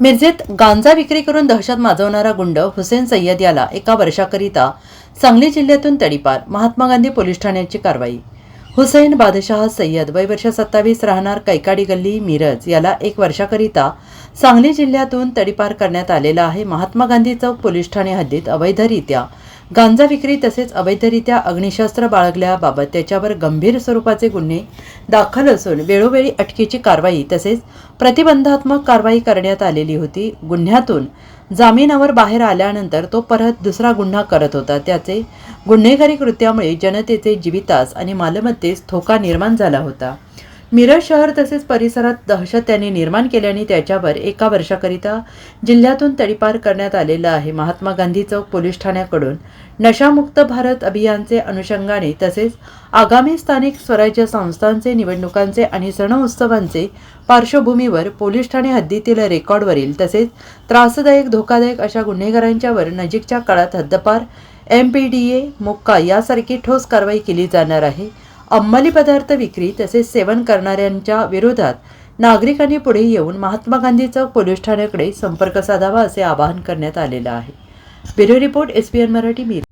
मिरजेत गांजा विक्री करून दहशत माजवणारा गुंड हुसेन सय्यद याला एका वर्षाकरिता सांगली जिल्ह्यातून तडीपार. महात्मा गांधी पोलीस ठाण्याची कारवाई. हुसैन बादशाह सय्यद वय वर्ष सत्तावीस राहणार कैकाडी गल्ली मिरज याला एक वर्षाकरिता सांगली जिल्ह्यातून तडीपार करण्यात आलेला आहे. महात्मा गांधी चौक पोलीस ठाणे हद्दीत अवैधरित्या गांजा विक्री तसेच अवैधरित्या अग्निशस्त्र बाळगल्याबाबत त्याच्यावर गंभीर स्वरूपाचे गुन्हे दाखल असून वेळोवेळी अटकेची कारवाई तसेच प्रतिबंधात्मक कारवाई करण्यात आलेली होती. गुन्ह्यातून जामिनावर बाहेर आल्यानंतर तो परत दुसरा गुन्हा करत होता. त्याचे गुन्हेगारी कृत्यामुळे जनतेचे जीवितास आणि मालमत्तेस धोका निर्माण झाला होता. मिरज शहर तसेच परिसरात दहशत त्यांनी निर्माण केल्याने त्याच्यावर एका वर्षाकरिता जिल्ह्यातून तडीपार करण्यात आलेलं आहे. महात्मा गांधी चौक पोलीस ठाण्याकडून नशामुक्त भारत अभियानचे अनुषंगाने तसेच आगामी स्थानिक स्वराज्य संस्थांचे निवडणुकांचे आणि सण उत्सवांचे पार्श्वभूमीवर पोलीस ठाणे हद्दीतील रेकॉर्डवरील तसेच त्रासदायक धोकादायक अशा गुन्हेगारांच्यावर नजीकच्या काळात हद्दपार एम पी डी ए मुक्का यासारखी ठोस कारवाई केली जाणार आहे. अंमली पदार्थ विक्री तसेच सेवन करणाऱ्यांच्या विरोधात नागरिकांनी पुढे येऊन महात्मा गांधी चौक पोलीस ठाण्याकडे संपर्क साधावा असे आवाहन करण्यात आलेलं आहे. Bureau report S P N Marathi Mir.